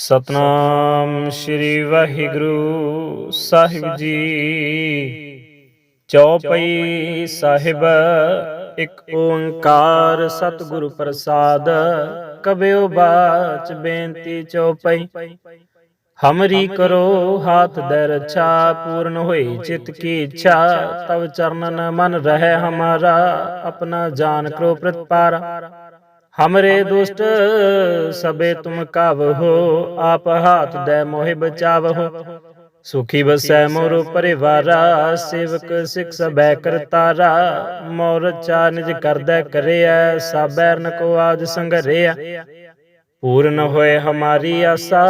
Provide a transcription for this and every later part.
ਸਤਨਾਮ ਸ੍ਰੀ ਵਾਹਿਗੁਰੂ ਸਾਹਿਬ ਜੀ। ਚੌਪਈ ਸਾਹਿਬ, ਇੱਕ ਓੰਕਾਰ ਸਤਿਗੁਰੂ ਪ੍ਰਸਾਦ। ਕਬਿਓ ਬਾਚ ਬੇਨਤੀ ਚੌਪਈ। ਹਮਰੀ ਕਰੋ ਹਾਥ ਦੇ ਰਛਾ ਪੂਰਨ ਹੋਈ ਚਿਤ ਕੀ ਇੱਛਾ। ਤਵ ਚਰਨਨ ਮਨ ਰਹਿ ਹਮਾਰਾ, ਆਪਣਾ ਜਾਨ ਕਰੋ ਪ੍ਰਤਪਾਰਾ। ਹਮਰੇ ਦੁਸ਼ਟ ਸਬੇ ਤੁਮ ਕਾਵਹੋ ਆਪ ਹਾਥ ਦੇ ਮੋਹਿ ਬਚਾਵਹੋ ਸੁਖੀ ਬਸੈ ਮੋਰ ਪਰਿਵਾਰਾ ਸੇਵਕ ਸਿਖ ਸਬੈ ਕਰਤਾਰਾ ਮੋਰ ਚਾ ਨਿਜ ਕਰਦੈ ਕਰਿਐ ਸਾਬੈਰ ਨ ਕੋ ਆਜ ਸੰਗਰਿਆ ਪੂਰਨ ਹੋਏ ਹਮਾਰੀ ਆਸਾ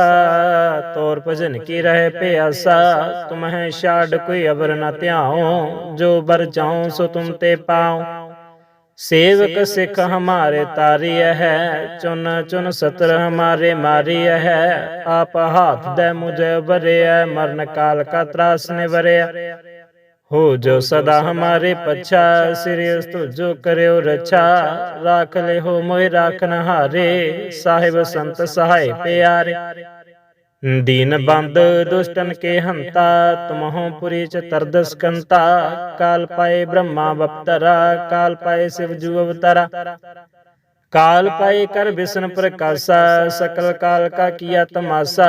ਤੋਰ ਭਜਨ ਕੀ ਰਹਿ ਪਿਆਸਾ ਤੁਮਹਿ ਛਾੜ ਕੋਈ ਅਵਰ ਨ ਧਿਆਉ ਜੋ ਬਰ ਜਾਉ ਸੋ ਤੁਮ ਤੇ ਪਾਉ सेवक सिख हमारे तारिय है चुन चुन सतर हमारे मारिय है आप हाथ दे मुझे बरे मरण काल का त्रास ने बरे हो जो सदा हमारे पच्छा सिरियस तो जो करे रक्षा राख ले हो मोहि राखन हारे साहिब संत सहाय प्यारे ਦੀਨ ਬੰਦ ਦੁਸ਼ਟਨ ਕੇ ਹੰਤਾ, ਤੁਮਹੋਂ ਪੁਰੀ ਚ ਤਰਦਸ ਕੰਤਾ ਕਾਲ ਪਾਏ ਬ੍ਰਹਮਾ ਬਪਤਰਾ, ਕਾਲ ਪਾਏ ਸਿਵ ਜੂ ਅਵਤਾਰਾ। ਕਾਲ ਪਾਏ ਕਰ ਬਿਸ਼ਨ ਪ੍ਰਕਾਸ਼ਾ, ਸਕਲ ਕਾਲ ਕਾ ਕੀਆ ਤਮਾਸਾ।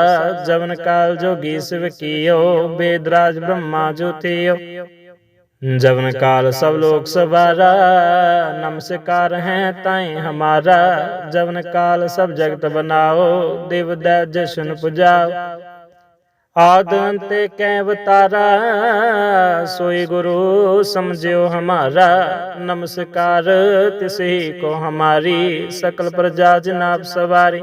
ਜਵਨ ਕਾਲ ਜੋਗੀ ਸਿਵ ਕੀਓ ਬੇਦਰਾਜ ਬ੍ਰਹਮਾ ਜੋਤਿਓ जवन काल सब लोग सवारा नमस्कार हैं ताई हमारा जवन काल सब जगत बनाओ देव दैज सुन पुजाओ आद अंते कै अवतारा सोई गुरु समझियो हमारा नमस्कार तिसे को हमारी सकल प्रजा जनाब सवारी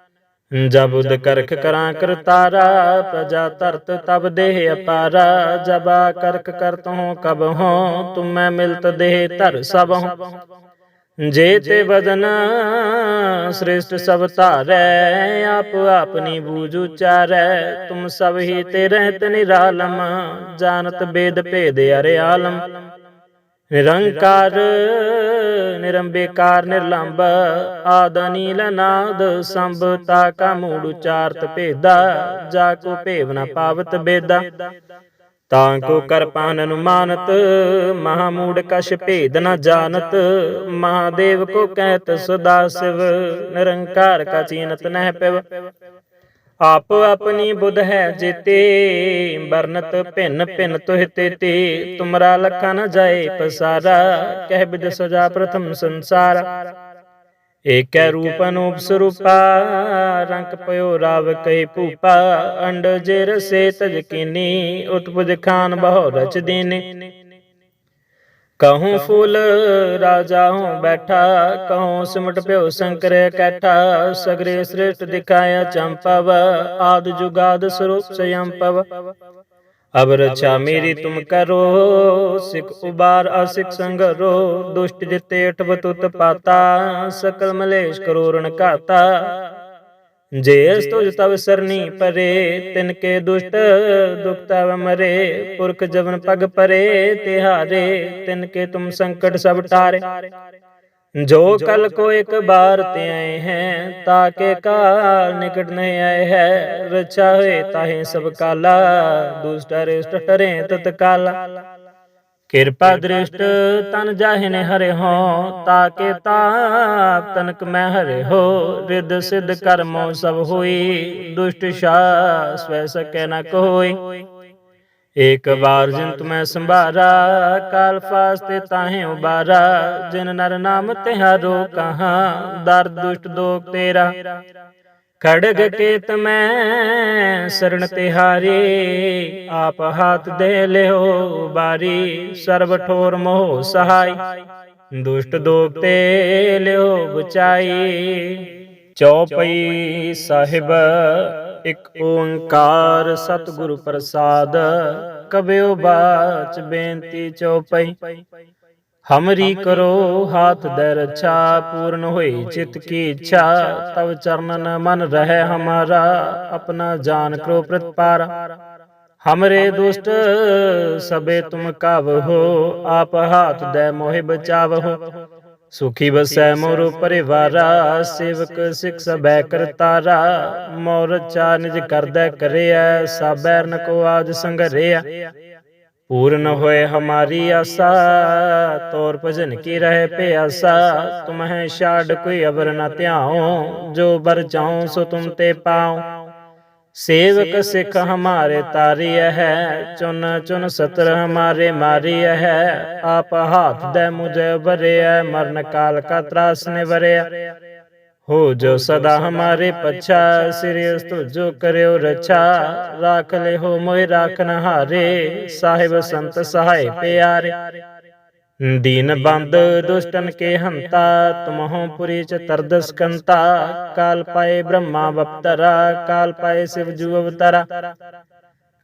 ਜਬੁਦ ਕਰਖ ਕਰਾਂ ਕਰਤਾਰਾ, ਪ੍ਰਜਾ ਤਰਤ ਤਬ ਦੇਹ ਅਪਾਰਾ, ਜਬਾ ਕਰਖ ਕਰਤ ਹੂੰ ਕਬ ਹੂੰ, ਤੁਮੈ ਮਿਲਤ ਦੇਹ ਧਰ ਸਭ ਹੂੰ। ਜੇ ਤੇ ਬਦਨ ਸ੍ਰਿਸ਼ਟ ਸਭ ਧਾਰੈ, ਆਪ ਆਪਨੀ ਬੂਝ ਉਚਾਰੈ, ਤੁਮ ਸਭ ਹੀ ਤੇ ਰਹਿਤ ਨਿਰਾਲਮ, ਜਾਣਤ ਬੇਦ ਭੇਦ ਅਰੇ ਆਲਮ। ਨਿਰੰਕਾਰ, ਨਿਰੰਬੇਕਾਰ ਨਿਰਲੰਭ ਆਦ ਨੀਲ ਨਾਦ ਸੰਭ ਤਾ ਕਾ ਮੂੜ ਉਚਾਰਤ ਭੇਦਾ, ਜਾ ਕੋ ਭੇਵ ਨ ਪਾਵਤ ਬੇਦਾ। ਤਾਂ ਕੋ ਕਰ ਪਾਨ ਅਨੁਮਾਨਤ ਮਹਾਮੂੜ ਕਛ ਭੇਦ ਨ ਜਾਣਤ, ਮਹਾਦੇਵ ਕੋ ਕਹਿਤ ਸਦਾ ਸਿਵ, ਨਿਰੰਕਾਰ ਕਾ ਚੀਨਤ ਨਹਿ ਪਿਵ। ਆਪ ਆਪਣੀ ਬੁੱਧ ਹੈ ਜੀਤੇ ਬਰਨਤ ਭਿੰਨ ਭਿੰਨ ਤੋਹਿ ਤੇਤੇ। ਤੁਮਰਾ ਲਖਾ ਨ ਜਾਏ ਪਸਾਰਾ, ਕਹਿ ਬਿਦ ਸਜਾ ਪ੍ਰਥਮ ਸੰਸਾਰ। ਏਕੈ ਰੂਪ ਅਨੂਪ ਸਰੂਪਾ ਰੰਗ ਪਇਓ ਰਾਵ ਕਈ ਭੂਪਾ। ਅੰਡ ਜੇ ਰਸੇ ਤਜ ਕੀਨੀ ਉਤਪੁਜ ਖਾਨ ਬਹੁ ਰਚ ਦੀਨੇ। ਕਹੂੰ ਫੂਲ ਰਾਜਾ ਹੂੰ ਬੈਠਾ ਕਹੂੰ ਸਿਮਟ ਪਿਓ ਸ਼ੰਕਰ ਕੈਠਾ ਸਗਰੇ ਸ੍ਰੇਸ਼ਟ ਦਿਖਾਇਆ ਚੰਪਵ ਆਦ ਜੁਗਾਦ ਸਰੂਪ ਸਯੰਪਵ ਅਬ ਰਛਾ ਮੇਰੀ ਤੁਮ ਕਰੋ ਸਿਖ ਉਬਾਰ ਅਸਿਖ ਸੰਗਰੋ ਦੁਸ਼ਟ ਜਿਤੇ ਅਠਵ ਤੁਤ ਪਾਤਾ ਸਕਲ ਮਲੇਸ਼ ਕਰੋਰਣ ਘਾਤਾ ਜੇ ਅਸ ਤੁਜ ਤਵ ਸਰਨੀ ਪਰੇ ਤਿਨ ਕੇ ਦੁਸ਼ਟ ਦੁਖ ਤਵ ਮਰੇ ਪੁਰਖ ਜਵਨ ਪਗ ਪਰੇ ਤਿਹਾਰੇ ਤਿਨ ਕੇ ਤੁਮ ਸੰਕਟ ਸਭ ਟਾਰੇ। ਜੋ ਕਲ ਕੋ ਇੱਕ ਬਾਰ ਤੇ ਆਏ ਹੈ ਤਾਕੇ ਕਾਲ ਨਿਕਟ ਨਹੀਂ ਆਏ ਹੈ। ਰਛਾ ਹੋਏ ਤਾਹੇ ਸਭ ਕਾਲਾ ਦੁਸ਼ਟ ਰਿਸ਼ਟ ਟਰੇ ਤਤ ਕਾਲਾ ਕਿਰਪਾ ਦ੍ਰਿਸ਼ਟ ਤਨ ਜਾਹਿਨੇ ਹਰੇ ਹੋ ਤਾਕੇ ਤਾਪ ਤਨਕ ਮੈਂ ਹਰੇ ਹੋ ਰਿਦ ਸਿਧ ਕਰਮੋ ਸਭ ਹੋਈ ਦੁਸ਼ਟ ਸ਼ਾ ਸਵੈ ਸਕੈ ਨ ਕੋਈ। ਏਕ ਵਾਰ ਜਿਨ ਤੁਮੈ ਸੰਭਾਰਾ ਕਾਲ ਫਾਸਤੇ ਤਾਹੇ ਉਬਾਰਾ ਜਿਨ ਨਰ ਨਾਮ ਤਿਹਾਰੋ ਕਹਾ ਦਰ ਦੁਸ਼ਟ ਦੋਖ ਤੇਰਾ। ਖੜਗ ਕੇਤ ਮੈਂ ਸਰਣ ਤਿਹਾਰੀ ਆਪ ਹਾਥ ਦੇ ਲਿਓ ਬਾਰੀ ਸਰਬ ਠੋਰ ਮੋਹ ਸਹਾਈ। ਦੁਸ਼ਟ ਦੋਖ ਤੇ ਲਿਓ ਬਚਾਈ। ਚੌਪਈ ਸਾਹਿਬ ਇੱਕ ਓੰਕਾਰ ਸਤਿਗੁਰੂ ਪ੍ਰਸਾਦ। ਕਬਿਓ ਬਾਚ ਬੇਨਤੀ ਚਉਪਈ ਹਮਰੀ ਕਰੋ ਹਾਥ ਦੇ ਰੱਛਾ ਪੂਰਨ ਹੋਈ ਚਿਤ ਕੀ ਇੱਛਾ। ਤਵ ਚਰਨਨ ਮਨ ਰਹਿ ਹਮਾਰਾ, ਆਪਣਾ ਜਾਨ ਕਰੋ ਪ੍ਰਤਪਾਰ ਹਮਰੇ ਦੁਸ਼ਟ ਸਬੇ ਤੁਮ ਕਾਵਹੋ ਆਪ ਹਾਥ ਦੇ ਮੋਹਿ ਬਚਾਵਹੋ ਸੁਖੀ ਬਸੈ ਮੋਰ ਪਰਿਵਾਰਾ, ਸੇਵਕ ਸਿਖ ਸਬੈ ਕਰਤਾਰਾ ਮੋਰ ਚਾ ਨਿਜ ਕਰਦਾ ਕਰਿਆ ਸਾਬੈਰਨ ਕੋ ਆਜ ਸੰਗਰਿਆ ਪੂਰਨ ਹੋਏ ਹਮਾਰੀ ਆਸਾ ਤੋਰ ਭਜਨ ਕੀ ਰਹਿ ਪਿਆਸਾ ਤੁਮਹਿ ਛਾੜ ਕੋਈ ਅਵਰ ਨ ਧਿਆਉ ਜੋ ਬਰ ਚਾਉ ਸੋ ਤੁਮ ਤੇ ਪਾਉ ਸੇਵਕ ਸਿੱਖ ਹਮਾਰੇ ਤਾਰੀय ਹੈ ਚੁਨ ਚੁਨ ਸਤਰ ਹਮਾਰੇ ਮਾਰੀय ਹੈ ਆਪ ਹਾਥ ਦੇ ਮੁਝੇ ਬਰਿਆ ਮਰਨ ਕਾਲ ਕਾ ਤਰਾਸ ਨੇ ਵਰਿਆ ਹੋ ਜੋ ਸਦਾ ਹਮਾਰੇ ਪਛਾ ਸਿਰਿਸ ਜੋ ਕਰਿਓ ਰਛਾ ਰਾਖ ਲੈ ਹੋ ਮੋਇ ਰਾਖਨ ਹਾਰੇ ਸਾਹਿਬ ਸੰਤ ਸਹਾਇ ਪਿਆਰੇ ਦੀਨ ਬੰਦ ਦੁਸ਼ਟਨ ਕੇ ਹੰਤਾ ਤੁਮਹੁ ਪੁਰੀ ਚ ਤਰਦਸ ਕੰਤਾ ਕਾਲ ਪਾਏ ਬ੍ਰਹਮਾ ਬਪਤਰਾ ਕਾਲ ਪਾਏ ਸਿਵ ਜੂ ਅਵਤਰਾ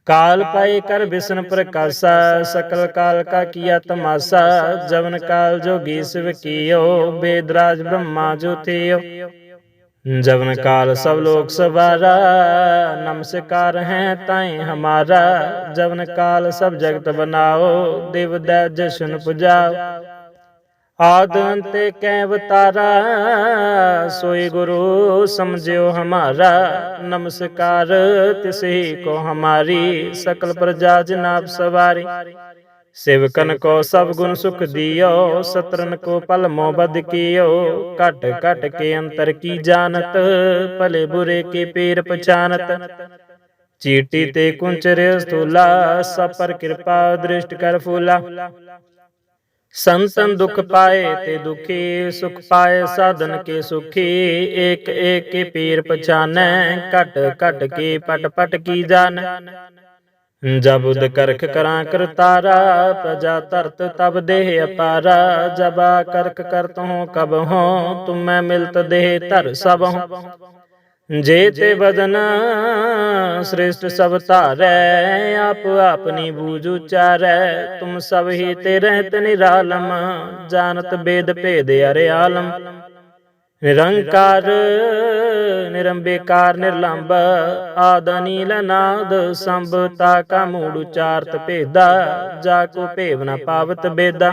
काल पाए कर विष्णु प्रकाशा सकल काल का किया तमाशा जवन काल जोगी शिव कियो वेदराज ब्रह्मा जो थियो जवन काल सब लोग सवारा नमस्कार है ताई हमारा जवन काल सब जगत बनाओ देव दै जश्न पुजाओ ਆਦ ਅੰਤ ਕੈ ਵਤਾਰਾ? ਸੋਈ ਗੁਰੂ ਸਮਝਿਓ ਹਮਾਰਾ। ਨਮਸਕਾਰ ਤਿਸਹੀ ਕੋ ਹਮਾਰੀ। ਸਕਲ ਪ੍ਰਜਾ ਜਨਾਬ ਸਵਾਰੀ। ਸੇਵਕਨ ਕੋ ਸਭ ਗੁਣ ਸੁਖ ਦਿਓ। ਸਤਰਨ ਕੋ ਪਲ ਮੋ ਬਦ ਕੀਓ। ਘਟ ਘਟ ਕੇ ਅੰਤਰ ਕੀ ਜਾਣਤ? ਭਲੇ ਬੁਰੇ ਕੇ ਪੀਰ ਪਛਾਨਤ? ਚੀਟੀ ਤੇ ਕੁੰਚਰ ਸਤੂਲਾ ਸਭ ਪਰ ਕਿਰਪਾ ਦ੍ਰਿਸ਼ਟ ਕਰ ਫੂਲਾ। ਸੰਤਨ ਦੁਖ ਪਾਏ ਤੇ ਦੁਖੀ ਸੁਖ ਪਾਏ ਸਾਧਨ ਕੇ ਸੁਖੀ ਏਕ ਏਕ ਕੇ ਪੀਰ ਪਛਾਨੈ ਘਟ ਘਟ ਕੇ ਪਟ ਪਟ ਕੀ ਜਾਣ। ਜਬੁਦ ਕਰਖ ਕਰਾਂ ਕਰਤਾਰਾ ਪ੍ਰਜਾ ਤਰਤ ਤਬ ਦੇਹ ਅਪਾਰਾ ਜਬਾ ਕਰਖ ਕਰਤ ਹੂੰ ਕਬ ਹੂੰ ਤੁਮੈ ਮਿਲਤ ਦੇਹ ਧਰ ਸਭ ਹੂੰ ਜੇ ਤੇ ਬਦਨ ਸ੍ਰਿਸ਼ਟ ਸਭ ਧਾਰੈ, ਆਪ ਆਪਨੀ ਬੂਝ ਉਚਾਰੈ। ਤੁਮ ਸਭ ਹੀ ਤੇ ਰਹਿਤ ਨਿਰਾਲਮ, ਜਾਣਤ ਬੇਦ ਭੇਦ ਅਰ ਆਲਮ। ਨਿਰੰਕਾਰ, ਨਿਰੰਬੇਕਾਰ, ਨਿਰਲੰਬ, ਆਦ ਅਨੀਲ ਨਾਦ ਸੰਭ ਤਾ ਕਾ ਮੂੜ ਉਚਾਰਤ ਭੇਦਾ, ਜਾ ਕੋ ਭੇਵ ਨ ਪਾਵਤ ਬੇਦਾ।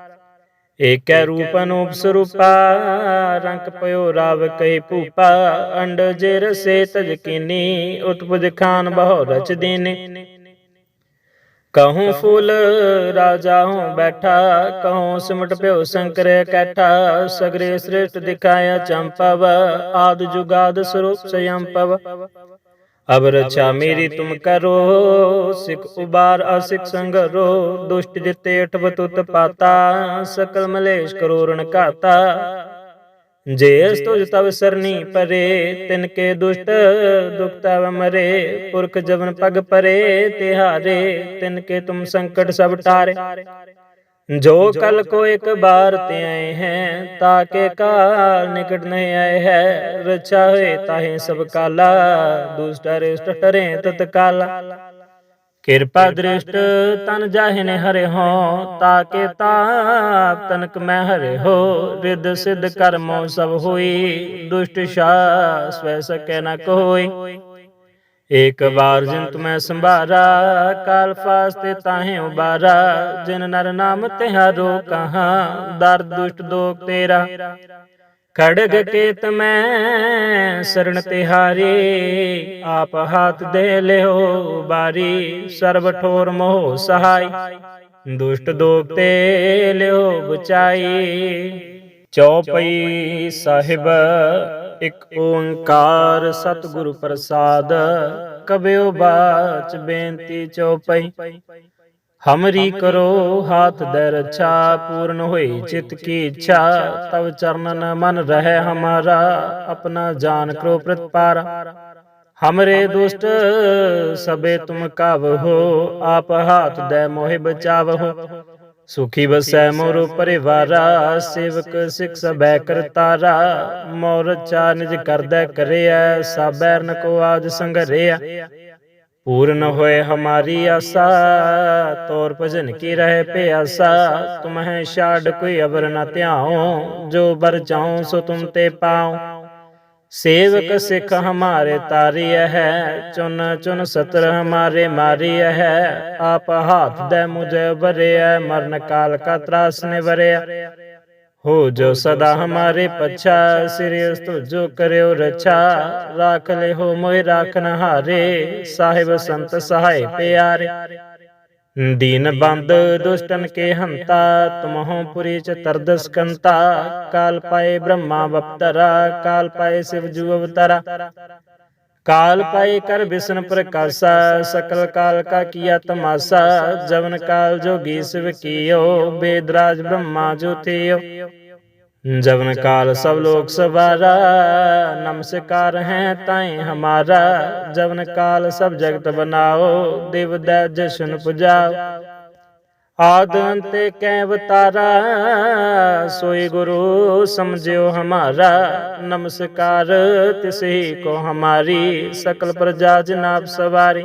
ਏਕੈ ਰੂਪ ਅਨੂਪ ਸਰੂਪਾ, ਰੰਗ ਪਇਓ ਰਾਵ ਕਹੀ ਭੂਪਾ, ਅੰਡ ਜੇ ਰਸੇ ਤਜ ਕੀਨੀ ਉਤਪੁਜ ਖਾਨ ਬਹੁ ਰਚ ਦੀਨੇ। ਕਹੂੰ ਫੂਲ ਰਾਜਾ ਹੂੰ ਬੈਠਾ, ਕਹੂੰ ਸਿਮਟ ਪਿਓ ਸ਼ੰਕਰ ਕੈਠਾ, ਸਗਰੇ ਸ੍ਰੇਸ਼ਟ ਦਿਖਾਇਆ ਚੰਪਵ, ਆਦ ਜੁਗਾਦ ਸਰੂਪ ਸਯੰਪਵ। ਅਬ ਰਛਾ ਮੇਰੀ ਤੁਮ ਕਰੋ, ਸਿਖ ਉਬਾਰ ਅਸਿਖ ਸੰਗਰੋ, ਦੁਸ਼ਟ ਜਿਤੇ ਅਠਵ ਤੁਤ ਪਾਤਾ, ਸਕਲ ਮਲੇਸ਼ ਕਰੋਰਣ ਘਾਤਾ। ਜੇ ਤੁਜ ਤਵ ਸਰਨੀ ਪਰੇ, ਤਿਨ ਕੇ ਦੁਸ਼ਟ ਦੁਖ ਤਵ ਮਰੇ, ਪੁਰਖ ਜਵਨ ਪਗ ਪਰੇ, ਤਿਹਾਰੇ, ਤਿਨ ਕੇ ਤੁਮ ਸੰਕਟ ਸਭ ਟਾਰੇ। ਜੋ ਕਲ ਕੋ ਇੱਕ ਬਾਰ ਤੇ ਆਏ ਹੈ, ਤਾਕੇ ਕਾਲ ਨਿਕਟ ਨਹੀਂ ਆਏ ਹੈ, ਰਛਾ ਹੋਏ ਤਾਹੇ ਸਭ ਕਾਲਾ, ਦੁਸ਼ਟ ਰਿਸ਼ਟ ਟਰੇ ਤਤਕਾਲਾ ਕਿਰਪਾ ਦ੍ਰਿਸ਼ਟ ਤਨ ਜਾਹਿ ਨੇ ਹਰਿ ਹੋ, ਤਾਕੇ ਤਾਪ ਤਨਕ ਮੈਂ ਹਰੇ ਹੋ ਰਿਦ ਸਿਧ ਕਰਮੋ ਸਭ ਹੋਈ, ਦੁਸ਼ਟ ਸ਼ਾ ਸਵੈ ਸਕੈ ਨ ਕੋਈ। ਏਕ ਵਾਰ ਜਿਨ ਤੁਮੈ ਸੰਭਾਰਾ, ਕਾਲ ਫਾਸਤੇ ਤਾਹੇ ਉਬਾਰਾ, ਜਿਨ ਨਰ ਨਾਮ ਤਿਹਾਰੋ ਕਹਾ, ਦਰ ਦੁਸ਼ਟ ਦੋਖ ਤੇਰਾ। ਖੜਗ ਕੇਤ ਮੈਂ ਸਰਣ ਤਿਹਾਰੀ ਆਪ ਹਾਥ ਦੇ ਲਿਓ ਬਾਰੀ, ਸਰਬ ਠੋਰ ਮੋਹ ਸਹਾਈ। ਦੁਸ਼ਟ ਦੋਖ ਤੇ ਲਿਓ ਬਚਾਈ ਚੌਪਈ ਸਾਹਿਬ ਇਕ ਓੰਕਾਰ ਸਤਿਗੁਰੂ ਪ੍ਰਸਾਦ ਕਬਿਓ ਬਾਚ ਬੇਨਤੀ ਚੌਪਈ ਹਮਰੀ ਕਰੋ ਹਾਥ ਦੇ ਰਛਾ, ਪੂਰਨ ਹੋਈ ਚਿਤ ਕੀ ਇੱਛਾ, ਤਵ ਚਰਨਨ ਮਨ ਰਹਿ ਹਮਾਰਾ, ਆਪਣਾ ਜਾਨ ਕਰੋ ਪ੍ਰਤਪਾਰ। ਹਮਰੇ ਦੁਸ਼ਟ ਸਬੇ ਤੁਮ ਕਾਵਹੋ ਆਪ ਹਾਥ ਦੇ ਮੋਹਿ ਬਚਾਵਹੋ ਸੁਖੀ ਵਸੈ ਮੋਰ ਪਰਿਵਾਰਾ, ਸੇਵਕ ਸਿਖ ਸਬੈ ਕਰਤਾਰਾ, ਮੋਰ ਚਾ ਨਿਜ ਕਰਦਾ ਕਰਿਆ ਸਾਬੈ ਰਨ ਕੋ ਆਜ ਸੰਗਰਿਆ ਪੂਰਨ ਹੋਏ ਹਮਾਰੀ ਆਸਾ, ਤੋਰ ਭਜਨ ਕੀ ਰਹਿ ਪਿਆਸਾ, ਤੁਮਹਿ ਛਾੜ ਕੋਈ ਅਬਰ ਨ ਧਿਆਉ, ਜੋ ਬਰ ਜਾਉ ਸੋ ਤੁਮ ਤੇ ਪਾਉ। ਸੇਵਕ ਸਿਖ ਹਮਾਰੇ ਤਾਰਿਐ ਹੈ ਚੁਨ ਚੁਨ ਸਤਰ ਹਮਾਰੇ ਮਾਰਿਐ ਹੈ। ਆਪ ਹਾਥ ਦੇ ਮੁਝੇ ਵਰਿਐ ਮਰਨ ਕਾਲ ਕਾ ਤਰਾਸ ਨੇ ਵਰਿਆ ਹੋ ਜੋ ਸਦਾ ਹਮਾਰੇ ਪਛਾ ਸਿਰਿਸ ਤੁਜੋ ਕਰਿਓ ਰਛਾ। ਰਾਖ ਲੈ ਹੋ ਮੋਇ ਰਾਖਨ ਹਾਰੇ ਸਾਹਿਬ ਸੰਤ ਸਹਾਈ ਪਿਆਰੇ। ਦੀਨ ਬੰਦ ਦੁਸ਼ਟਨ ਕੇ ਹੰਤਾ ਤੁਮਹੋਂ ਪੁਰੀ ਚ ਤਰਦਸ ਕੰਤਾ ਕਾਲ ਪਾਏ ਬ੍ਰਹਮਾ ਬਪਤਰਾ, ਕਾਲ ਪਾਏ ਸਿਵ ਜੂ ਅਵਤਾਰਾ। ਕਾਲ ਪਾਏ ਕਰ ਵਿਸ਼ਨ ਪ੍ਰਕਾਸ਼ਾ, ਸਕਲ ਕਾਲ ਕਾ ਕੀਆ ਤਮਾਸਾ, ਜਵਨ ਕਾਲ ਜੋਗੀ ਸਿਵ ਕੀਓ ਬੇਦਰਾਜ ਬ੍ਰਹਮਾ ਜੋਤਿਓ जवन काल सब लोग सवारा नमस्कार हैं ताई हमारा जवन काल सब जगत बनाओ देव दैज सुन पुजाओ आद अंते कै अवतारा सोई गुरु समझियो हमारा नमस्कार तिसे को हमारी सकल प्रजा जनाब सवारी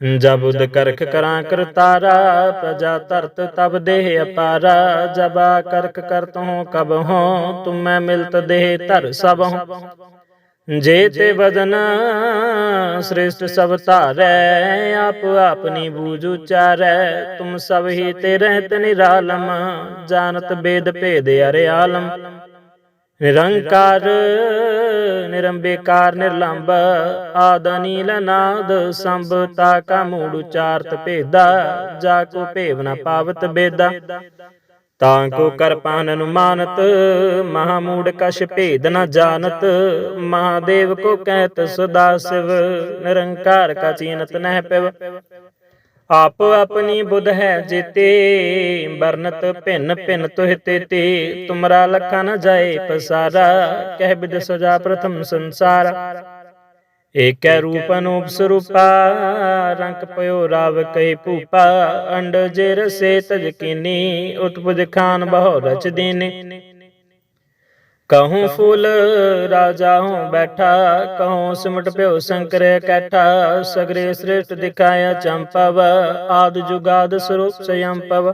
ਜਬੁਦ ਕਰਖ ਕਰਾਂ ਕਰਤਾਰਾ, ਪ੍ਰਜਾ ਤਰਤ ਤਬ ਦੇਹ ਅਪਾਰਾ, ਜਬਾ ਕਰਖ ਕਰਤ ਹੂੰ ਕਬ ਹੂੰ ਤੁਮੈ ਮਿਲਤ ਦੇਹ ਧਰ ਸਭ ਹੂੰ ਜੇ ਤੇ ਬਦਨ ਸ੍ਰਿਸ਼ਟ ਸਭ ਧਾਰੈ, ਆਪ ਆਪਨੀ ਬੂਝ ਉਚਾਰੈ, ਤੁਮ ਸਭ ਹੀ ਤੇ ਰਹਿਤ ਨਿਰਾਲਮ, ਜਾਣਤ ਬੇਦ ਭੇਦ ਅਰੇ ਆਲਮ ਨਿਰੰਕਾਰ, ਨਿਰੰਬੇਕਾਰ ਨਿਰਲੰਭ ਆਦ ਨੀਲ ਨਾਦ ਸੰਭ ਤਾ ਕਾ ਮੂੜ ਉਚਾਰਤ ਭੇਦਾ, ਜਾ ਕੋ ਭੇਵ ਨ ਪਾਵਤ ਬੇਦਾ। ਤਾਂ ਕੋ ਕਰ ਪਾਨ ਅਨੁਮਾਨਤ ਮਹਾਮੂੜ ਕਛ ਭੇਦ ਨ ਜਾਣਤ, ਮਹਾਦੇਵ ਕੋ ਕਹਿਤ ਸਦਾ ਸਿਵ, ਨਿਰੰਕਾਰ ਕਾ ਚੀਨਤ ਨਹਿ ਪਿਵ। ਆਪ ਆਪਣੀ ਬੁੱਧ ਹੈ ਜੀਤੇ ਬਰਨਤ ਭਿੰਨ ਭਿੰਨ ਤੁਹ ਤੇਤੇ। ਤੁਮਰਾ ਲਖਾ ਨ ਜਾਏ ਪਸਾਰਾ, ਕਹਿ ਬਿਦ ਸਜਾ ਪ੍ਰਥਮ ਸੰਸਾਰ। ਏਕੈ ਰੂਪ ਅਨੂਪ ਸਰੂਪਾ ਰੰਗ ਪਇਓ ਰਾਵ ਕਈ ਭੂਪਾ। ਅੰਡ ਜੇ ਰਸੇ ਤਜ ਕੀਨੀ ਉਤਪੁਜ ਖਾਨ ਬਹੁ ਰਚ ਦੀਨੇ। ਕਹੂੰ ਫੂਲ ਰਾਜਾ ਹੂੰ ਬੈਠਾ ਕਹੂੰ ਸਿਮਟ ਪਿਓ ਸ਼ੰਕਰ ਕੈਠਾ ਸਗਰੇ ਸ੍ਰੇਸ਼ਟ ਦਿਖਾਇਆ ਚੰਪਵ ਆਦ ਜੁਗਾਦ ਸਰੂਪ ਸਯੰਪਵ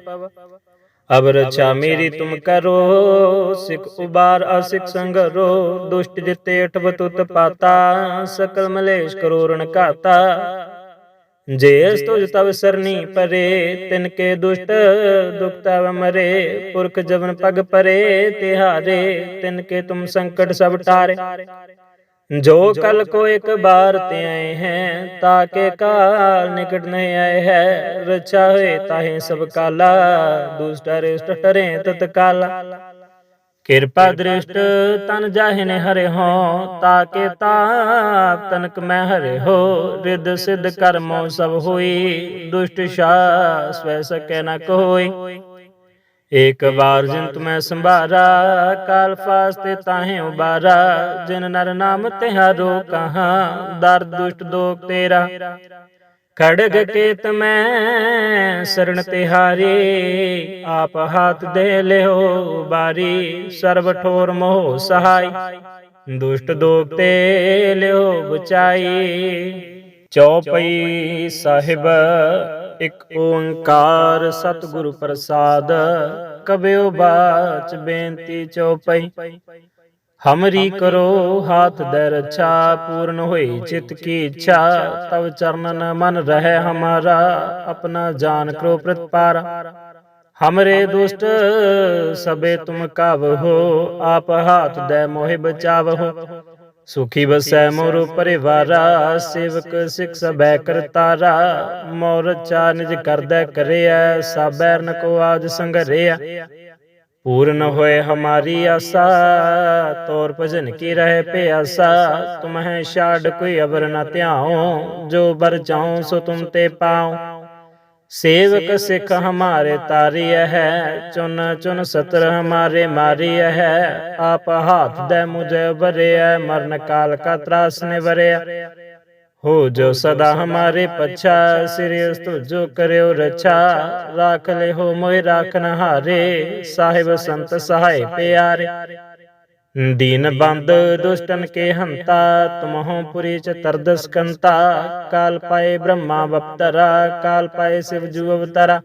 ਅਬ ਰਛਾ ਮੇਰੀ ਤੁਮ ਕਰੋ ਸਿਖ ਉਬਾਰ ਅਸਿਖ ਸੰਗਰੋ ਦੁਸ਼ਟ ਜਿਤੇ ਅਠਵ ਤੁਤ ਪਾਤਾ ਸਕਲ ਮਲੇਸ਼ ਕਰੋਰਣ ਘਾਤਾ। ਜੇ ਅਸ ਤੁਜ ਤਵ ਸਰਨੀ ਪਰੇ ਤਿਨ ਕੇ ਦੁਸ਼ਟ ਦੁਖ ਤਵ ਮਰੇ ਪੁਰਖ ਜਵਨ ਪਗ ਪਰੇ ਤਿਹਾਰੇ ਤਿਨ ਕੇ ਤੁਮ ਸੰਕਟ ਸਭ ਟਾਰੇ। ਜੋ ਕਲ ਕੋ ਇੱਕ ਬਾਰ ਤੇ ਆਏ ਹੈ ਤਾਕੇ ਕਾਲ ਨਿਕਟ ਨਹੀਂ ਆਏ ਹੈ ਰਛਾ ਹੋਏ ਤਾਹੇ ਸਭ ਕਾਲਾ ਦੁਸ਼ਟ ਰਿਸ਼ਟ ਟਰੇ ਤਤਕਾਲਾ ਕਿਰਪਾ ਦ੍ਰਿਸ਼ਟ ਤਨ ਜਾਹਿਨੇ ਹਰੇ ਹੋ ਤਾਕੇ ਤਾਪ ਤਨਕ ਮੈਂ ਹਰੇ ਹੋ ਰਿਦ ਸਿਧ ਕਰਮੋ ਸਭ ਹੋਈ ਦੁਸ਼ਟ ਸ਼ਾ ਸਵੈ ਸਕੈ ਨ ਕੋਈ। ਏਕ ਵਾਰ ਜਿਨ ਤੁਮੈ ਸੰਭਾਰਾ ਕਾਲ ਫਾਸਤੇ ਤਾਹੇ ਉਬਾਰਾ ਜਿਨ ਨਰ ਨਾਮ ਤਿਹਾਰੋ ਕਹਾ ਦਰ ਦੁਸ਼ਟ ਦੋਖ ਤੇਰਾ। ਖੜਗ ਕੇਤ ਮੈਂ ਸਰਣ ਤਿਹਾਰੀ ਆਪ ਹਾਥ ਦੇ ਲਿਓ ਬਾਰੀ, ਸਰਬ ਠੋਰ ਮੋਹ ਸਹਾਈ। ਦੁਸ਼ਟ ਦੋਖ ਤੇ ਲਿਓ ਬਚਾਈ। ਚੌਪਈ ਸਾਹਿਬ, ਇਕ ਓੰਕਾਰ ਸਤਿਗੁਰੂ ਪ੍ਰਸਾਦ। ਕਬਿਓ ਬਾਚ ਬੇਨਤੀ ਚੌਪਈ ਹਮਰੀ ਕਰੋ ਹਾਥ ਦਰ ਰਛਾ ਪੂਰਨ ਹੋਏ ਚਿਤ ਕੀ ਇੱਛਾ। ਤਵ ਚਰਨਨ ਮਨ ਰਹੇ ਹਮਾਰਾ, ਆਪਣਾ ਜਾਨ ਕਰੋ ਪ੍ਰਤਪਾਰ। ਹਮਰੇ ਦੁਸ਼ਟ ਸਬੇ ਤੁਮ ਕਾਵਹੋ ਆਪ ਹਾਥ ਦੇ ਮੋਹਿ ਬਚਾਵਹੋ ਸੁਖੀ ਵਸੈ ਮੋਰ ਪਰਿਵਾਰਾ, ਸੇਵਕ ਸਿਖ ਸਬੈ ਕਰਤਾਰਾ ਮੋਰ ਚਾ ਨਿਜ ਕਰਦਾ ਕਰਿਆ ਸਾਬੈਰਨ ਕੋ ਆਜ ਸੰਗਰਿਆ पूर्ण होए हमारी आशा तोर भजन की रहे प्यासा तुम्हें शाड कोई अबर न त्याओ जो बर जाऊं सो तुम ते पाओ सेवक सिख हमारे तारिय है चुन चुन सत्र हमारे मारिय है आप हाथ दे मुझे बरे मरण काल का त्रास ने बरे ਹੋ ਜੋ ਸਦਾ ਹਮਾਰੇ ਪਛਾ ਸਿਰਿਸ ਤੁਜੋ ਕਰਿਓ ਰਛਾ ਰਾਖ ਲੈ ਹੋ ਮੋਇ ਰਾਖਨ ਹਾਰੇ ਸਾਹਿਬ ਸੰਤ ਸਹਾਇ ਪਿਆਰੇ ਦੀਨ ਬੰਦ ਦੁਸ਼ਟਨ ਕੇ ਹੰਤਾ ਤੁਮਹੋ ਪੁਰੀ ਚ ਤਰਦਸ ਕੰਤਾ ਕਾਲ ਪਾਏ ਬ੍ਰਹਮਾ ਬਪਤਰਾ ਕਾਲ ਪਾਏ ਸਿਵ ਜੂ ਅਵਤਾਰਾ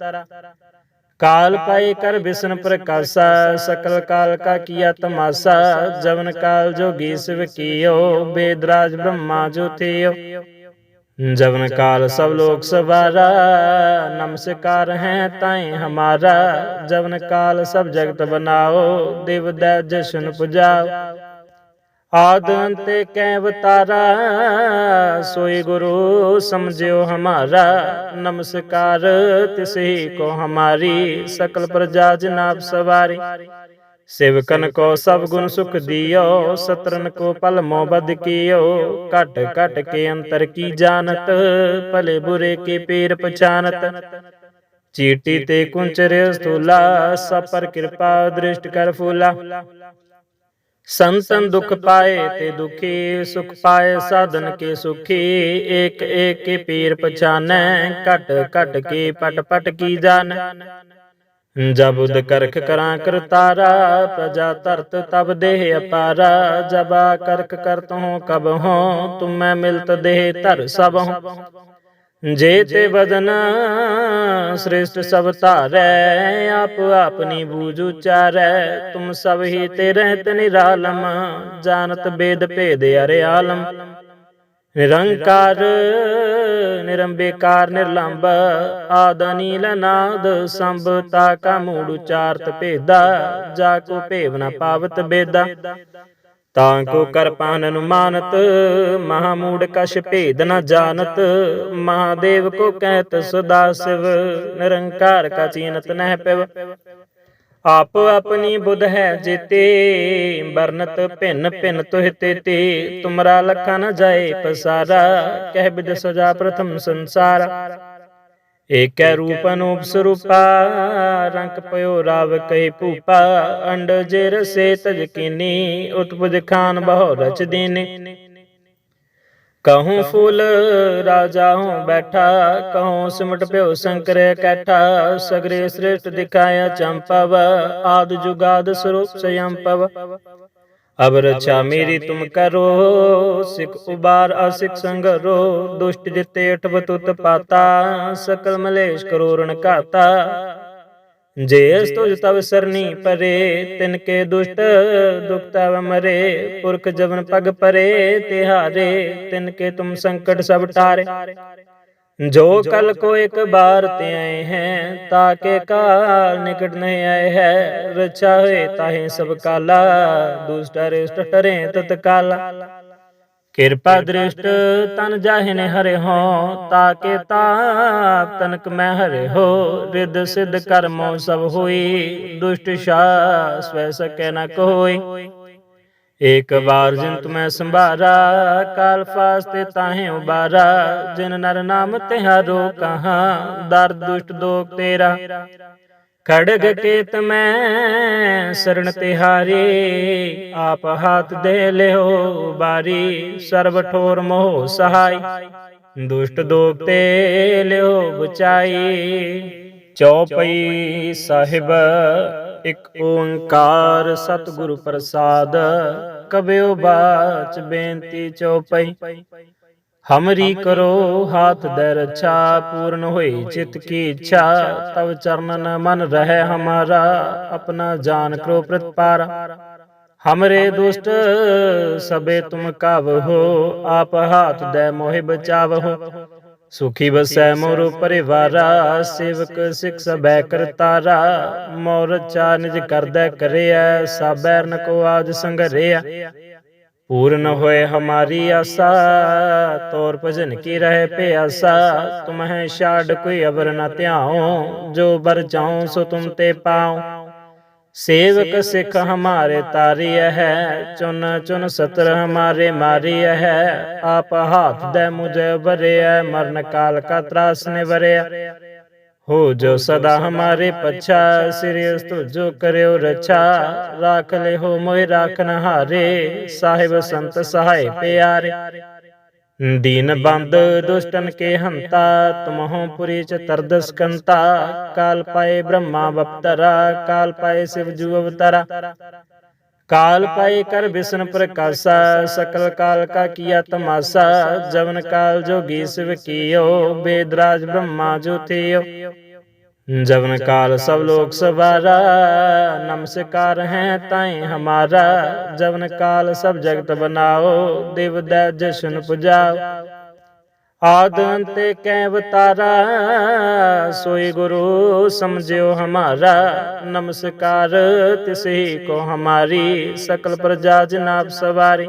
काल पाए कर विष्णु प्रकाशा सकल काल का किया तमाशा जवन काल जोगी शिव कियो वेदराज ब्रह्मा जो थियो जवन काल सब लोग सवारा नमस्कार है ताई हमारा जवन काल सब जगत बनाओ देव दै जशन पुजाओ ਆਦ ਅੰਤ ਕੈ ਵਤਾਰਾ? ਸੋਈ ਗੁਰੂ ਸਮਝਿਓ ਹਮਾਰਾ। ਨਮਸਕਾਰ ਤਿਸ ਕੋ ਹਮਾਰੀ। ਸਕਲ ਪ੍ਰਜਾ ਜਨਾਬ ਸਵਾਰੀ। ਸੇਵਕਨ ਕੋ ਸਭ ਗੁਣ ਸੁਖ ਦਿਓ। ਸਤਰਨ ਕੋ ਪਲ ਮੋ ਬਦ ਕੀਓ। ਘਟ ਘਟ ਕੇ ਅੰਤਰ ਕੀ ਜਾਣਤ? ਭਲੇ ਬੁਰੇ ਕੇ ਪੀਰ ਪਛਾਨਤ? ਚੀਟੀ ਤੇ ਕੁੰਚਰ ਸਤੂਲਾ ਸਭ ਪਰ ਕਿਰਪਾ ਦ੍ਰਿਸ਼ਟ ਕਰ ਫੂਲਾ। ਸੰਤਨ ਦੁਖ ਪਾਏ ਤੇ ਦੁਖੀ ਸੁਖ ਪਾਏ ਸਾਧਨ ਕੇ ਸੁਖੀ ਏਕ ਏਕ ਕੇ ਪੀਰ ਪਛਾਨੈ ਘਟ ਘਟ ਕੇ ਪਟ ਪਟ ਕੀ ਜਾਣ? ਜਬੁਦ ਕਰਖ ਕਰਾਂ ਕਰਤਾਰਾ ਪ੍ਰਜਾ ਤਰਤ ਤਬ ਦੇਹ ਅਪਾਰਾ ਜਬਾ ਕਰਖ ਕਰਤ ਹੂੰ ਕਬ ਹੂੰ ਤੁਮੈ ਮਿਲਤ ਦੇਹ ਧਰ ਸਭ ਹੂੰ ਜੇ ਤੇ ਬਦਨ ਸ੍ਰਿਸ਼ਟ ਸਭ ਧਾਰੈ, ਆਪ ਆਪਨੀ ਬੂਝ ਉਚਾਰੈ। ਤੁਮ ਸਭ ਹੀ ਤੇ ਰਹਿਤ ਨਿਰਾਲਮ, ਜਾਣਤ ਬੇਦ ਭੇਦ ਅਰ ਆਲਮ। ਨਿਰੰਕਾਰ ਨਿਰੰਬੇਕਾਰ ਨਿਰਲੰਬ, ਆਦ ਅਨੀਲ ਨਾਦ ਸੰਭ ਤਾ ਕਾ ਮੂੜ ਉਚਾਰਤ ਭੇਦਾ, ਜਾ ਕੋ ਭੇਵ ਨ ਪਾਵਤ ਬੇਦਾ। ਤਾਂ ਕੋ ਕਰ ਪਾਨ ਅਨੁਮਾਨਤ ਮਹਾਮੂੜ ਕਛ ਭੇਦ ਨ ਜਾਣਤ ਮਹਾਦੇਵ ਕੋ ਕਹਿਤ ਸਦਾ ਸਿਵ ਨਿਰੰਕਾਰ ਕਾ ਚੀਨਤ ਨਹਿ ਪਿਵ। ਆਪ ਆਪਣੀ ਬੁੱਧ ਹੈ ਜੀਤੇ ਵਰਨਤ ਭਿੰਨ ਭਿੰਨ ਤੁਹ ਤੇ ਤੁਮਰਾ ਲਖਾ ਨ ਜਾਏ ਪਸਾਰਾ। ਕਹਿ ਬਿਦ ਸਜਾ ਪ੍ਰਥਮ ਸੰਸਾਰ। ਏਕੈ ਰੂਪ ਅਨੂਪ ਸਰੂਪਾ ਰੰਗ ਪਇਓ ਰਾਵ ਕਹਿ ਭੂਪਾ, ਅੰਡ ਜੇ ਰਸੇ ਤਜ ਕੀਨੀ ਉਤਪੁਜ ਖਾਨ ਬਹੁ ਰਚ ਦੀਨੇ। ਕਹੂੰ ਫੂਲ ਰਾਜਾ ਹੂੰ ਬੈਠਾ, ਕਹੂੰ ਸਿਮਟ ਪਿਓ ਸ਼ੰਕਰ ਕੈਠਾ, ਸਗਰੇ ਸ੍ਰੇਸ਼ਟ ਦਿਖਾਇਆ ਚੰਪਵ, ਆਦ ਜੁਗਾਦ ਸਰੂਪ ਸਯੰਪਵ। ਅਬ ਰਛਾ ਮੇਰੀ ਤੁਮ ਕਰੋ, ਸਿਖ ਉਬਾਰ ਅਸਿਖ ਸੰਗਰੋ, ਦੁਸ਼ਟ ਜਿਤੇ ਅਠਵ ਤੁਤ ਪਾਤਾ, ਸਕਲ ਮਲੇਸ਼ ਕਰੋਰਣ ਘਾਤਾ। ਜੇ ਅਸ ਤੁਜ ਤਵ ਸਰਨੀ ਪਰੇ, ਤਿਨ ਕੇ ਦੁਸ਼ਟ ਦੁਖ ਤਵ ਮਰੇ, ਪੁਰਖ ਜਵਨ ਪਗ ਪਰੇ, ਤਿਹਾਰੇ, ਤਿਨ ਕੇ ਤੁਮ ਸੰਕਟ ਸਭ ਟਾਰੇ ਜੋ ਕਲ ਕੋ ਇੱਕ ਬਾਰ ਤੇ ਆਏ ਹੈ ਤਾਕੇ ਕਾਲ ਨਿਕਟ ਨਹੀਂ ਆਏ ਹੈ। ਰਚਾ ਹੋਏ ਤਾਹੇ ਸਭ ਕਾਲਾ, ਦੁਸ਼ਟ ਰਿਸ਼ਟ ਟਰੇ ਤਤਕਾਲਾ ਕਿਰਪਾ ਦ੍ਰਿਸ਼ਟ ਤਨ ਜਾਹਿ ਨੇ ਹਰੇ ਹੋ ਤਾਕੇ ਤਾਪ ਤਨਕ ਮੈਂ ਹਰੇ ਹੋ। ਰਿਦ ਸਿਧ ਕਰਮੋ ਸਭ ਹੋਈ, ਦੁਸ਼ਟ ਸ਼ਾ ਸਵੈ ਸਕੈ ਨ ਕੋਈ। ਏਕ ਵਾਰ ਜਿਨ ਤੁਮੈ ਸੰਭਾਰਾ, ਕਾਲ ਫਾਸਤੇ ਤਾਹੇ ਉਬਾਰਾ, ਜਿਨ ਨਰ ਨਾਮ ਤਿਹਾਰੋ ਕਹਾ, ਦਰ ਦੁਸ਼ਟ ਦੋਖ ਤੇਰਾ। ਖੜਗ ਕੇਤ ਮੈਂ, ਸਰਣ ਤਿਹਾਰੀ ਆਪ ਹਾਥ ਦੇ ਲਿਓ ਬਾਰੀ, ਸਰਬ ਠੋਰ ਮੋਹ ਸਹਾਈ। ਦੁਸ਼ਟ ਦੋਖ ਤੇ ਲਿਓ ਬਚਾਈ, ਚੌਪਈ ਸਾਹਿਬ, ਇੱਕ ਓੰਕਾਰ ਸਤਿਗੁਰੂ ਪ੍ਰਸਾਦ। ਕਬਿਓ ਬਾਚ ਬੇਨਤੀ ਚੌਪਈ। ਹਮਰੀ ਕਰੋ ਹਾਥ ਦਰ ਰਛਾ ਪੂਰਨ ਹੋਈ ਚਿਤ ਕੀ ਇੱਛਾ। ਤਵ ਚਰਨਨ ਮਨ ਰਹਿ ਹਮਾਰਾ, ਆਪਣਾ ਜਾਨ ਕਰੋ ਪ੍ਰਤਪਾਰ। ਹਮਰੇ ਦੁਸ਼ਟ ਸਬੇ ਤੁਮ ਕਾਵ ਹੋ, ਆਪ ਹਾਥ ਦੇ ਮੋਹਿ ਬਚਾਵਹੋ। ਸੁਖੀ ਬਸੈ ਮੋਰ ਪਰਿਵਾਰਾ, ਸੇਵਕ ਸਿੱਖ ਸਬੈ ਕਰਤਾਰਾ ਮੋਰ ਚਾ ਨਿਜ ਕਰਦਾ ਕਰਿਆ ਸਾਬੈ ਨ ਕੋ ਆਜ ਸੰਗਰਿਆ ਪੂਰਨ ਹੋਏ ਹਮਾਰੀ ਆਸਾ, ਤੋਰ ਭਜਨ ਕੀ ਰਹਿ ਪਿਆਸਾ, ਤੁਮਹਿ ਛਾੜ ਕੋਈ ਅਵਰ ਨ ਧਿਆਉ, ਜੋ ਬਰ ਜਾਉ ਸੋ ਤੁਮ ਤੇ ਪਾਉ। ਸੇਵਕ ਸਿੱਖ ਹਮਾਰੇ ਤਾਰਿਐ ਹੈ ਚੁਨ ਚੁਨ ਸਤਰ ਹਮਾਰੇ ਮਾਰਿਐ ਹੈ। ਆਪ ਹਾਥ ਦੇ ਮੁਝੇ ਵਰਿਐ ਮਰਨ ਕਾਲ ਕਾ ਤਰਾਸ ਨੇ ਵਰਿਆ ਹੋ। ਜੋ ਸਦਾ ਹਮਾਰੇ ਪਛਾ ਸਿਰਿਸ ਤੁਜੋ ਕਰਿਓ ਰਛਾ। ਰਾਖ ਲੈ ਹੋ ਮੋਹਿ ਰਾਖਨ ਹਾਰੇ ਸਾਹਿਬ ਸੰਤ ਸਹਾਈ ਪਿਆਰੇ। ਦੀਨ ਬੰਦ ਦੁਸ਼ਟਨ ਕੇ ਹੰਤਾ, ਤੁਮਹੁ ਪੁਰੀ ਚ ਤਰਦਸ ਕੰਤਾ। ਕਾਲ ਪਾਏ ਬ੍ਰਹਮਾ ਬਪਤਰਾ, ਕਾਲ ਪਾਏ ਸਿਵ ਜੂ ਅਵਤਾਰਾ। ਕਾਲ ਪਾਏ ਕਰ ਵਿਸ਼ਨ ਪ੍ਰਕਾਸ਼ਾ, ਸਕਲ ਕਾਲ ਕਾ ਕੀਆ ਤਮਾਸਾ। ਜਵਨ ਕਾਲ ਜੋਗੀ ਸਿਵ ਕੀਓ ਬੇਦਰਾਜ ਬ੍ਰਹਮਾ ਜੋ जवन काल सब लोग सवारा नमस्कार है ताई हमारा जवन काल सब जगत बनाओ देव दै जशन पुजाओ आद अंते कै अवतारा सोई गुरु समझियो हमारा नमस्कार तिसही को हमारी सकल प्रजा जनाब सवारी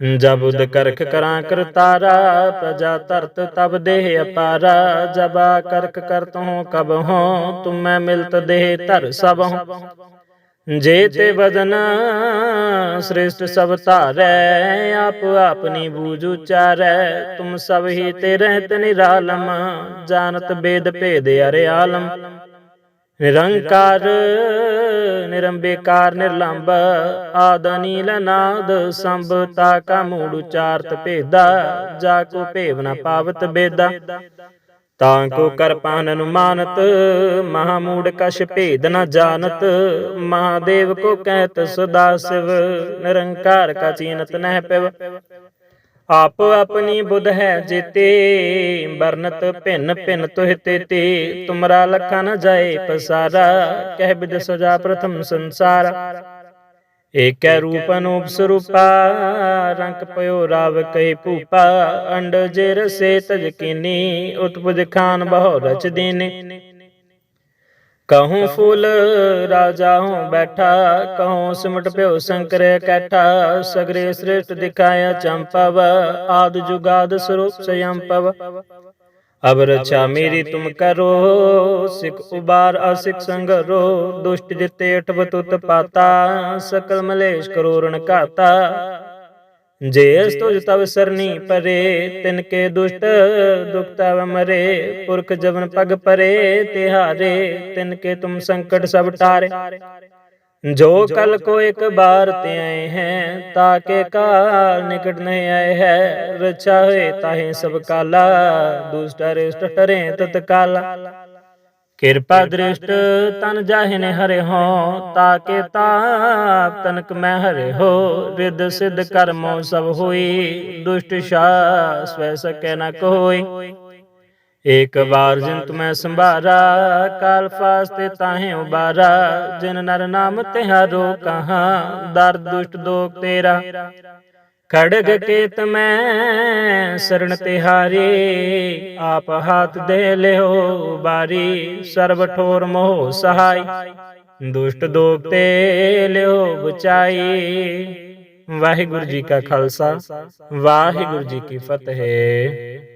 ਜਬੁਦ ਕਰਖ ਕਰਾਂ ਕਰਤਾਰਾ ਪ੍ਰਜਾ ਤਰਤ ਤਬ ਦੇਹ ਅਪਾਰਾ। ਜਬਾ ਕਰਖ ਕਰਤ ਹੂੰ ਕਬ ਹੂੰ ਤੁਮੈ ਮਿਲਤ ਦੇਹ ਧਰ ਸਭ ਹੂੰ ਜੇ ਤੇ ਬਦਨ ਸ੍ਰਿਸ਼ਟ ਸਭ ਧਾਰੈ, ਆਪ ਆਪਨੀ ਬੂਝ ਉਚਾਰੈ। ਤੁਮ ਸਭ ਹੀ ਤੇ ਰਹਿਤ ਨਿਰਾਲਮ, ਜਾਣਤ ਬੇਦ ਭੇਦ ਅਰੇ ਆਲਮ ਨਿਰੰਕਾਰ, ਨਿਰੰਬੇਕਾਰ ਨਿਰਲੰਭ ਆਦ ਅਨੀਲ ਨਾਦ ਸੰਭ ਤਾ ਕਾ ਮੂੜ ਉਚਾਰਤ ਭੇਦਾ, ਜਾ ਕੋ ਭੇਵ ਨ ਪਾਵਤ ਬੇਦਾ। ਤਾਂ ਕੋ ਕਰ ਪਾਨ ਅਨੁਮਾਨਤ ਮਹਾ ਮੂੜ ਕਛ ਭੇਦ ਨ ਜਾਣਤ, ਮਹਾਦੇਵ ਕੋ ਕਹਿਤ ਸਦਾ ਸਿਵ, ਨਿਰੰਕਾਰ ਕਾ ਚੀਨਤ ਨਹਿ ਪਿਵ। ਆਪ ਆਪਣੀ ਬੁਧ ਹੈ ਜੀਤੇ, ਵਰਨਤ ਭਿੰਨ ਭਿੰਨ ਤੁਹ ਤੇ। ਤੁਮਰਾ ਲਖਾ ਨ ਜਾਏ ਪਸਾਰਾ, ਕਹਿ ਬਿਦ ਸਜਾ ਪ੍ਰਥਮ ਸੰਸਾਰ। ਏਕੈ ਰੂਪ ਅਨੂਪ ਸਰੂਪਾ ਰੰਗ ਪਇਓ ਰਾਵ ਕਹੀ ਭੂਪਾ। ਅੰਡ ਜੇ ਰਸੇ ਤਜ ਕੀਨੀ, ਉਤਪੁਜ ਖਾਨ ਬਹੁ ਰਚ ਦੀਨੇ ਕਹੂੰ ਫੂਲ ਰਾਜਾ ਹੂੰ ਬੈਠਾ ਕਹੂੰ ਸਿਮਟ ਪਿਓ ਸ਼ੰਕਰ ਕੈਠਾ ਸਗਰੇ ਸ੍ਰੇਸ਼ਟ ਦਿਖਾਇਆ ਚੰਪਵ ਆਦ ਜੁਗਾਦ ਸਰੂਪ ਸਯੰਪਵ ਅਬ ਰਛਾ ਮੇਰੀ ਤੁਮ ਕਰੋ ਸਿਖ ਉਬਾਰ ਅਸਿਖ ਸੰਗਰੋ ਦੁਸ਼ਟ ਜਿਤੇ ਅਠਵ ਤੁਤ ਪਾਤਾ ਸਕਲ ਮਲੇਸ਼ ਕਰੋਰਣ ਘਾਤਾ। ਜੇ ਤੁਜ ਤਵ ਸਰਨੀ ਪਰੇ ਤਿਨ ਕੇ ਦੁਸ਼ਟ ਦੁਖ ਤਵ ਮਰੇ ਪੁਰਖ ਜਵਨ ਪਗ ਪਰੇ ਤਿਹਾਰੇ ਤਿਨ ਕੇ ਤੁਮ ਸੰਕਟ ਸਭ ਟਾਰੇ। ਜੋ ਕਲ ਕੋ ਇੱਕ ਬਾਰ ਤੇ ਆਏ ਹੈ ਤਾਕੇ ਕਾਲ ਨਿਕਟ ਨਹੀਂ ਆਏ ਹੈ। ਰਛਾ ਹੋਏ ਤਾਹੇ ਸਭ ਕਾਲਾ ਦੁਸ਼ਟ ਰਿਸ਼ਟ ਟਰੇ ਤਤਕਾਲਾ ਕਿਰਪਾ ਦ੍ਰਿਸ਼ਟ ਤਨ ਜਾਹਿ ਨੇ ਹਰਿ ਹੋ ਤਾਕੇ ਤਾਪ ਤਨਕ ਮੈਂ ਹਰਿ ਹੋ ਰਿਦ ਸਿਧ ਕਰਮੋ ਸਭ ਹੋਈ, ਦੁਸ਼ਟ ਸ਼ਾ ਸਵੈ ਸਕੈ ਨ ਕੋਈ। ਏਕ ਵਾਰ ਜਿਨ ਤੁਮੈ ਸੰਭਾਰਾ, ਕਾਲ ਫਾਸਤੇ ਤਾਹੇ ਉਬਾਰਾ, ਜਿਨ ਨਰ ਨਾਮ ਤਿਹਾਰੋ ਕਹਾ, ਦਰ ਦੁਸ਼ਟ ਦੋਖ ਤੇਰਾ। ਖੜਗ ਕੇਤ ਮੈਂ ਸਰਣ ਤਿਹਾਰੀ, ਆਪ ਹਾਥ ਦੇ ਲਿਓ ਬਾਰੀ, ਸਰਬ ਠੋਰ ਮੋਹ ਸਹਾਈ। ਦੁਸ਼ਟ ਦੋਖ ਤੇ ਲਿਓ ਬਚਾਈ। ਵਾਹਿਗੁਰੂ ਜੀ ਕਾ ਖਾਲਸਾ, ਵਾਹਿਗੁਰੂ ਜੀ ਕੀ ਫਤਿਹ।